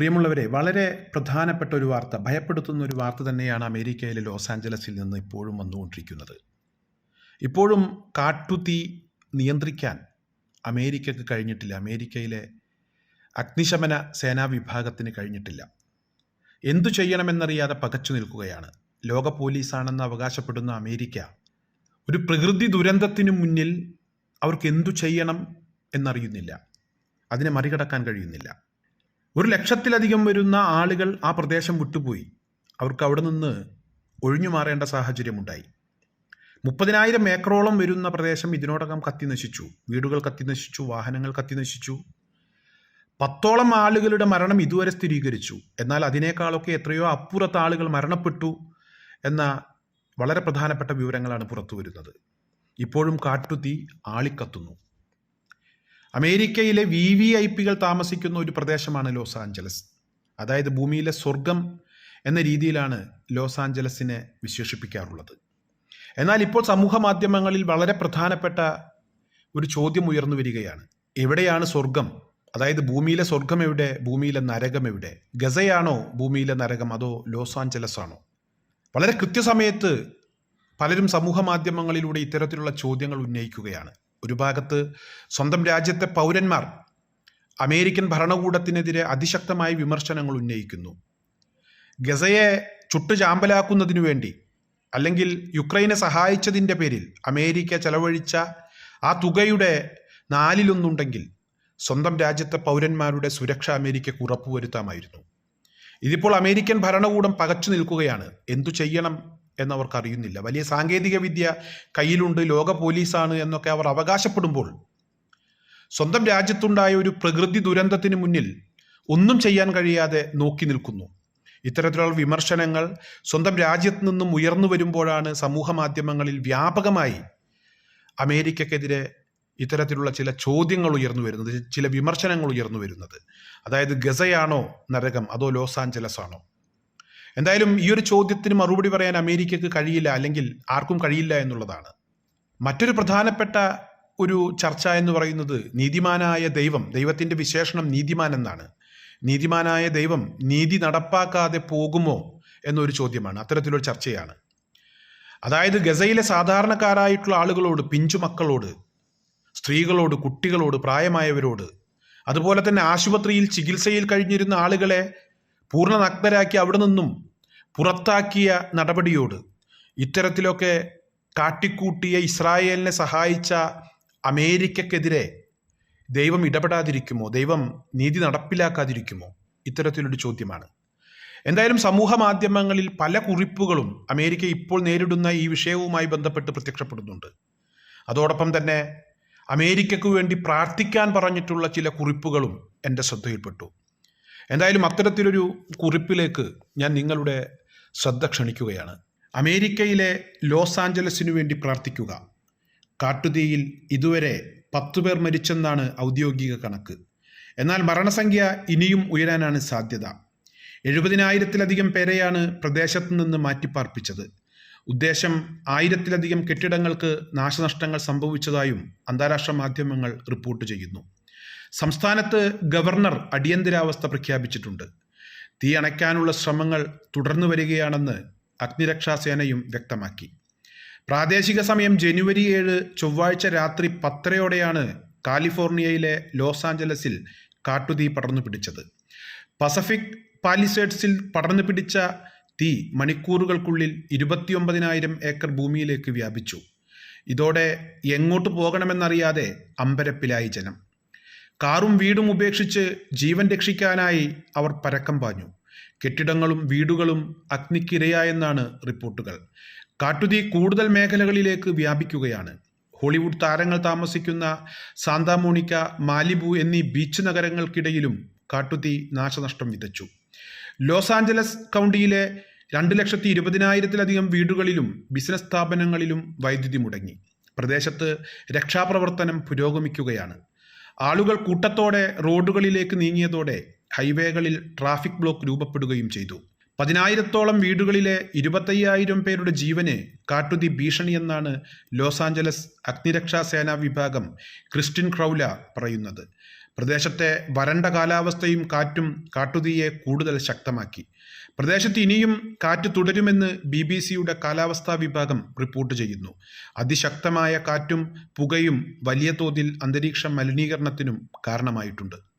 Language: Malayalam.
പ്രിയമുള്ളവരെ വളരെ പ്രധാനപ്പെട്ട ഒരു വാർത്ത ഭയപ്പെടുത്തുന്ന ഒരു വാർത്ത തന്നെയാണ് അമേരിക്കയിലെ ലോസ് ആഞ്ചലസിൽ നിന്ന് ഇപ്പോഴും വന്നുകൊണ്ടിരിക്കുന്നത്. ഇപ്പോഴും കാട്ടുതീ നിയന്ത്രിക്കാൻ അമേരിക്കക്ക് കഴിഞ്ഞിട്ടില്ല. അമേരിക്കയിലെ അഗ്നിശമന സേനാ വിഭാഗത്തിന് കഴിഞ്ഞിട്ടില്ല. എന്തു ചെയ്യണമെന്നറിയാതെ പകച്ചു നിൽക്കുകയാണ്. ലോക പോലീസാണെന്ന് അവകാശപ്പെടുന്ന അമേരിക്ക ഒരു പ്രകൃതി ദുരന്തത്തിനു മുന്നിൽ അവർക്ക് എന്തു ചെയ്യണം എന്നറിയുന്നില്ല. അതിനെ മറികടക്കാൻ കഴിയുന്നില്ല. ഒരു ലക്ഷത്തിലധികം വരുന്ന ആളുകൾ ആ പ്രദേശം വിട്ടുപോയി. അവർക്ക് അവിടെ നിന്ന് ഒഴിഞ്ഞു മാറേണ്ട സാഹചര്യമുണ്ടായി. മുപ്പതിനായിരം ഏക്കറോളം വരുന്ന പ്രദേശം ഇതിനോടകം കത്തി നശിച്ചു. വീടുകൾ കത്തി നശിച്ചു വാഹനങ്ങൾ കത്തി നശിച്ചു. പത്തോളം ആളുകളുടെ മരണം ഇതുവരെ സ്ഥിരീകരിച്ചു. എന്നാൽ അതിനേക്കാളൊക്കെ എത്രയോ അപ്പുറത്ത് ആളുകൾ മരണപ്പെട്ടു എന്ന വളരെ പ്രധാനപ്പെട്ട വിവരങ്ങളാണ് പുറത്തു വരുന്നത് ഇപ്പോഴും കാട്ടുതീ ആളിക്കത്തുന്നു. അമേരിക്കയിലെ വി വി ഐ പികൾ താമസിക്കുന്ന ഒരു പ്രദേശമാണ് ലോസ് ആഞ്ചലസ്. അതായത് ഭൂമിയിലെ സ്വർഗം എന്ന രീതിയിലാണ് ലോസ് ആഞ്ചലസിനെ വിശേഷിപ്പിക്കാറുള്ളത്. എന്നാൽ ഇപ്പോൾ സമൂഹ മാധ്യമങ്ങളിൽ വളരെ പ്രധാനപ്പെട്ട ഒരു ചോദ്യം ഉയർന്നു വരികയാണ്. എവിടെയാണ് സ്വർഗം? അതായത് ഭൂമിയിലെ സ്വർഗം എവിടെ? ഭൂമിയിലെ നരകം എവിടെ? ഗസയാണോ ഭൂമിയിലെ നരകം അതോ ലോസ് ആഞ്ചലസ് ആണോ വളരെ കൃത്യസമയത്ത് പലരും സമൂഹ മാധ്യമങ്ങളിലൂടെ ഇത്തരത്തിലുള്ള ചോദ്യങ്ങൾ ഉന്നയിക്കുകയാണ്. ഒരു ഭാഗത്ത് സ്വന്തം രാജ്യത്തെ പൗരന്മാർ അമേരിക്കൻ ഭരണകൂടത്തിനെതിരെ അതിശക്തമായ വിമർശനങ്ങൾ ഉന്നയിക്കുന്നു. ഗസയെ ചുട്ടു ചാമ്പലാക്കുന്നതിനു വേണ്ടി അല്ലെങ്കിൽ യുക്രൈനെ സഹായിച്ചതിന്റെ പേരിൽ അമേരിക്ക ചെലവഴിച്ച ആ തുകയുടെ നാലിലൊന്നുണ്ടെങ്കിൽ സ്വന്തം രാജ്യത്തെ പൗരന്മാരുടെ സുരക്ഷ അമേരിക്കക്ക് ഉറപ്പുവരുത്താമായിരുന്നു. ഇതിപ്പോൾ അമേരിക്കൻ ഭരണകൂടം പകച്ചു നിൽക്കുകയാണ്. എന്തു ചെയ്യണം? എന്നവർക്ക് അറിയുന്നില്ല വലിയ സാങ്കേതിക വിദ്യ കയ്യിലുണ്ട് ലോക പോലീസാണ് എന്നൊക്കെ അവർ അവകാശപ്പെടുമ്പോൾ സ്വന്തം രാജ്യത്തുണ്ടായ ഒരു പ്രകൃതി ദുരന്തത്തിന് മുന്നിൽ ഒന്നും ചെയ്യാൻ കഴിയാതെ നോക്കി നിൽക്കുന്നു. ഇത്തരത്തിലുള്ള വിമർശനങ്ങൾ സ്വന്തം രാജ്യത്ത് നിന്നും ഉയർന്നു വരുമ്പോഴാണ് സമൂഹ മാധ്യമങ്ങളിൽ വ്യാപകമായി അമേരിക്കക്കെതിരെ ഇത്തരത്തിലുള്ള ചില ചോദ്യങ്ങൾ ഉയർന്നു വരുന്നത് ചില വിമർശനങ്ങൾ ഉയർന്നു വരുന്നത്. അതായത് ഗസയാണോ നരകം അതോ ലോസ് ആഞ്ചലസ് ആണോ എന്തായാലും ഈ ഒരു ചോദ്യത്തിന് മറുപടി പറയാൻ അമേരിക്കക്ക് കഴിയില്ല അല്ലെങ്കിൽ ആർക്കും കഴിയില്ല എന്നുള്ളതാണ്. മറ്റൊരു പ്രധാനപ്പെട്ട ഒരു ചർച്ച എന്ന് പറയുന്നത് നീതിമാനായ ദൈവം ദൈവത്തിന്റെ വിശേഷണം നീതിമാൻ എന്നാണ്. നീതിമാനായ ദൈവം നീതി നടപ്പാക്കാതെ പോകുമോ എന്നൊരു ചോദ്യമാണ്. അത്തരത്തിലൊരു ചർച്ചയാണ്. അതായത് ഗസയിലെ സാധാരണക്കാരായിട്ടുള്ള ആളുകളോട് പിഞ്ചുമക്കളോട് സ്ത്രീകളോട് കുട്ടികളോട് പ്രായമായവരോട് അതുപോലെ തന്നെ ആശുപത്രിയിൽ ചികിത്സയിൽ കഴിഞ്ഞിരുന്ന ആളുകളെ പൂർണ നഗ്നരാക്കി അവിടെ നിന്നും പുറത്താക്കിയ നടപടിയോട് ഇത്തരത്തിലൊക്കെ കാട്ടിക്കൂട്ടിയ ഇസ്രായേലിനെ സഹായിച്ച അമേരിക്കക്കെതിരെ ദൈവം ഇടപെടാതിരിക്കുമോ? ദൈവം നീതി നടപ്പിലാക്കാതിരിക്കുമോ? ഇത്തരത്തിലൊരു ചോദ്യമാണ്. എന്തായാലും സമൂഹ മാധ്യമങ്ങളിൽ പല കുറിപ്പുകളും അമേരിക്ക ഇപ്പോൾ നേരിടുന്ന ഈ വിഷയവുമായി ബന്ധപ്പെട്ട് പ്രത്യക്ഷപ്പെടുന്നുണ്ട്. അതോടൊപ്പം തന്നെ അമേരിക്കയ്ക്ക് വേണ്ടി പ്രാർത്ഥിക്കാൻ പറഞ്ഞിട്ടുള്ള ചില കുറിപ്പുകളും എന്റെ ശ്രദ്ധയിൽപ്പെട്ടു. എന്തായാലും അത്തരത്തിലൊരു കുറിപ്പിലേക്ക് ഞാൻ നിങ്ങളുടെ ശ്രദ്ധ ക്ഷണിക്കുകയാണ്. അമേരിക്കയിലെ ലോസ് ആഞ്ചലസിനു വേണ്ടി പ്രാർത്ഥിക്കുക. കാട്ടുതീയിൽ ഇതുവരെ പത്തു പേർ മരിച്ചെന്നാണ് ഔദ്യോഗിക കണക്ക്. എന്നാൽ മരണസംഖ്യ ഇനിയും ഉയരാനാണ് സാധ്യത. എഴുപതിനായിരത്തിലധികം പേരെയാണ് പ്രദേശത്തു നിന്ന് മാറ്റിപ്പാർപ്പിച്ചത്. ഉദ്ദേശം ആയിരത്തിലധികം കെട്ടിടങ്ങൾക്ക് നാശനഷ്ടങ്ങൾ സംഭവിച്ചതായും അന്താരാഷ്ട്ര മാധ്യമങ്ങൾ റിപ്പോർട്ട് ചെയ്യുന്നു. സംസ്ഥാനത്ത് ഗവർണർ അടിയന്തരാവസ്ഥ പ്രഖ്യാപിച്ചിട്ടുണ്ട്. തീ അണയ്ക്കാനുള്ള ശ്രമങ്ങൾ തുടർന്നു വരികയാണെന്ന് അഗ്നിരക്ഷാസേനയും വ്യക്തമാക്കി. പ്രാദേശിക സമയം ജനുവരി ഏഴ് ചൊവ്വാഴ്ച രാത്രി പത്തരയോടെയാണ് കാലിഫോർണിയയിലെ ലോസ് ആഞ്ചലസിൽ കാട്ടുതീ പടർന്നു പിടിച്ചത്. പസഫിക് പാലിസേഡ്സിൽ പടർന്നു പിടിച്ച തീ മണിക്കൂറുകൾക്കുള്ളിൽ ഇരുപത്തിയൊമ്പതിനായിരം ഏക്കർ ഭൂമിയിലേക്ക് വ്യാപിച്ചു. ഇതോടെ എങ്ങോട്ട് പോകണമെന്നറിയാതെ അമ്പരപ്പിലായി ജനം. കാറും വീടും ഉപേക്ഷിച്ച് ജീവൻ രക്ഷിക്കാനായി അവർ പരക്കം പാഞ്ഞു. കെട്ടിടങ്ങളും വീടുകളും അഗ്നിക്കിരയായെന്നാണ് റിപ്പോർട്ടുകൾ. കാട്ടുതീ കൂടുതൽ മേഖലകളിലേക്ക് വ്യാപിക്കുകയാണ്. ഹോളിവുഡ് താരങ്ങൾ താമസിക്കുന്ന സാന്താമോണിക്ക മാലിബു എന്നീ ബീച്ച് നഗരങ്ങൾക്കിടയിലും കാട്ടുതീ നാശനഷ്ടം വിതച്ചു. ലോസ് ആഞ്ചലസ് കൗണ്ടിയിലെ രണ്ട് ലക്ഷത്തി ഇരുപതിനായിരത്തിലധികം വീടുകളിലും ബിസിനസ് സ്ഥാപനങ്ങളിലും വൈദ്യുതി മുടങ്ങി. പ്രദേശത്ത് രക്ഷാപ്രവർത്തനം പുരോഗമിക്കുകയാണ്. ആളുകൾ കൂട്ടത്തോടെ റോഡുകളിലേക്ക് നീങ്ങിയതോടെ ഹൈവേകളിൽ ട്രാഫിക് ബ്ലോക്ക് രൂപപ്പെടുകയും ചെയ്തു. പതിനായിരത്തോളം വീടുകളിലെ ഇരുപത്തയ്യായിരം പേരുടെ ജീവന് കാട്ടുതി ഭീഷണിയെന്നാണ് ലോസ് ആഞ്ചലസ് അഗ്നിരക്ഷാ സേനാ വിഭാഗം ക്രിസ്റ്റിൻ ക്രൗല പറയുന്നത്. പ്രദേശത്തെ വരണ്ട കാലാവസ്ഥയും കാറ്റും കാട്ടുതീയെ കൂടുതൽ ശക്തമാക്കി. പ്രദേശത്ത് ഇനിയും കാറ്റ് തുടരുമെന്ന് ബി ബി സിയുടെ കാലാവസ്ഥാ വിഭാഗം റിപ്പോർട്ട് ചെയ്യുന്നു. അതിശക്തമായ കാറ്റും പുകയും വലിയ തോതിൽ അന്തരീക്ഷ മലിനീകരണത്തിനും കാരണമായിട്ടുണ്ട്.